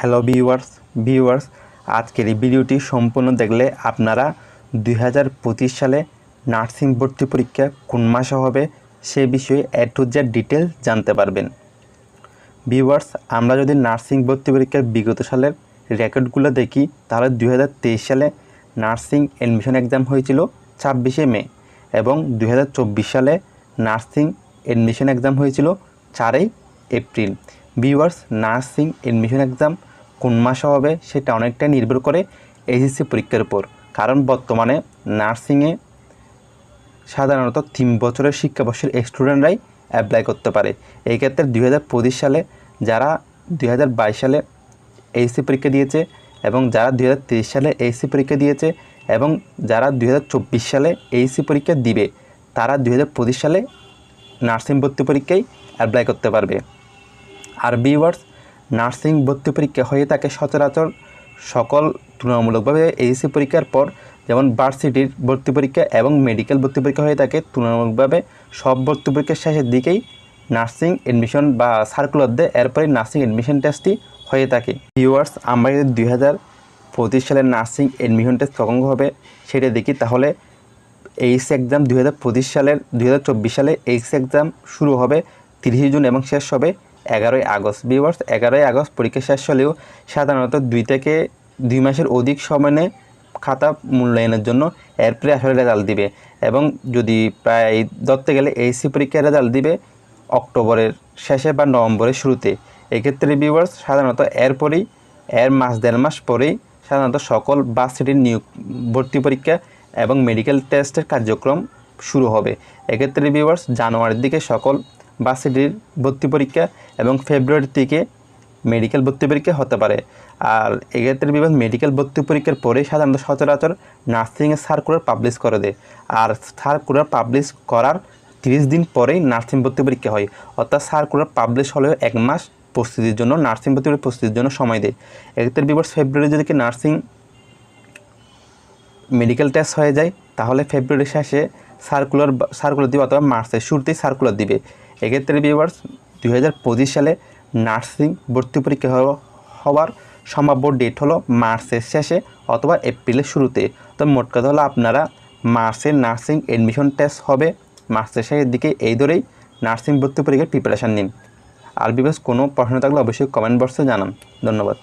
Hello viewers viewers, আজকের এই ভিডিওটি সম্পূর্ণ দেখলে আপনারা দুই হাজার পঁচিশ সালে নার্সিং ভর্তি পরীক্ষা কোন মাসে হবে সে বিষয়ে এ টু জেড ডিটেল জানতে পারবেন। ভিউয়ার্স, আমরা যদি নার্সিং ভর্তি পরীক্ষার বিগত সালের রেকর্ডগুলো দেখি, তাহলে দুই হাজার তেইশ সালে নার্সিং অ্যাডমিশন এক্সাম হয়েছিল ছাব্বিশে মে এবং দু হাজার চব্বিশ সালে নার্সিং অ্যাডমিশন এক্সাম হয়েছিল চারই April. Viewers, nursing admission exam কোন মাসে হবে সেটা অনেকটা নির্ভর করে এইচএসসি পরীক্ষার উপর। কারণ বর্তমানে নার্সিংয়ে সাধারণত তিন বছরের শিক্ষাবর্ষের স্টুডেন্টরাই অ্যাপ্লাই করতে পারে। এই ক্ষেত্রে দু হাজার পঁচিশ সালে যারা দু হাজার বাইশ সালে এইচসি পরীক্ষা দিয়েছে এবং যারা দু হাজার তেইশ সালে এইচসি পরীক্ষা দিয়েছে এবং যারা দুই হাজার চব্বিশ সালে এইচসি পরীক্ষা দিবে, তারা দু হাজার পঁচিশ সালে নার্সিং ভর্তি পরীক্ষায় অ্যাপ্লাই করতে পারবে। আর বিওয়ার্স নার্সিং ভর্তি পরীক্ষা হয়ে থাকে সচরাচর সকল তুলনামূলকভাবে এইচসি পরীক্ষার পর যেমন ভার্সিটির ভর্তি পরীক্ষা এবং মেডিকেল ভর্তি পরীক্ষা হয়ে থাকে তুলনামূলকভাবে সব ভর্তি পরীক্ষার শেষের দিকেই নার্সিং এডমিশন বা সার্কুলার দেয় এরপরে নার্সিং এডমিশন টেস্টটি হয়ে থাকে। ভিউয়ার্স আমরা যদি দুই হাজার পঁচিশ সালের নার্সিং এডমিশন টেস্ট কখন হবে সেটা দেখি, তাহলে এইচ এক্সাম দুই হাজার পঁচিশ সালের, দুই হাজার চব্বিশ সালে এইচ এক্সাম শুরু হবে তিরিশে জুন এবং শেষ হবে এগারোই আগস্ট। ভিউয়ার্স এগারোই আগস্ট পরীক্ষা শেষ হলেও সাধারণত দুই থেকে দুই মাসের অধিক সময় খাতা মূল্যায়নের জন্য। এরপরে আসলে রেজাল্ট দিবে এবং যদি প্রায় ধরতে গেলে এইচসি পরীক্ষার রেজাল্ট দিবে অক্টোবরের শেষে বা নভেম্বরের শুরুতে। এক্ষেত্রে ভিউয়ার্স সাধারণত এরপরেই, এর মাস দেড় মাস পরেই সাধারণত সকল বাস সিটির নিয়োগ, ভর্তি পরীক্ষা এবং মেডিকেল টেস্টের কার্যক্রম শুরু হবে। এক্ষেত্রে ভিউয়ার্স জানুয়ারির দিকে সকল বাস সিটির ভর্তি পরীক্ষা এবং ফেব্রুয়ারির দিকে মেডিকেল ভর্তি পরীক্ষা হতে পারে। আর এক্ষেত্রে বিভাগ মেডিকেল ভর্তি পরীক্ষার পরে সাধারণত সচরাচর নার্সিংয়ের সার্কুলার পাবলিশ করে দেয়। আর সার্কুলার পাবলিশ করার তিরিশ দিন পরেই নার্সিং ভর্তি পরীক্ষা হয়। অর্থাৎ সার্কুলার পাবলিশ হলেও এক মাস প্রস্তুতির জন্য নার্সিং ভর্তি প্রস্তুতির জন্য সময় দেয়। এক্ষেত্রে বিভাগ ফেব্রুয়ারি যদি নার্সিং মেডিকেল টেস্ট হয়ে যায়, তাহলে ফেব্রুয়ারি শেষে সার্কুলার সার্কুলার দিবে অথবা মার্চের শুরুতেই সার্কুলার দিবে। এক্ষেত্রে ভিউয়ার্স দুই হাজার পঁচিশ সালে নার্সিং ভর্তি পরীক্ষা হওয়ার সম্ভাব্য ডেট হলো মার্চের শেষে অথবা এপ্রিলের শুরুতে। তো মোট কথা হলো আপনারা মার্চের নার্সিং অ্যাডমিশন টেস্ট হবে। মার্চের শেষের দিকে এই ধরেই নার্সিং ভর্তি পরীক্ষার প্রিপারেশান নিন। আর বিবেশ কোনো প্রশ্ন থাকলে অবশ্যই কমেন্ট বক্সে জানান। ধন্যবাদ।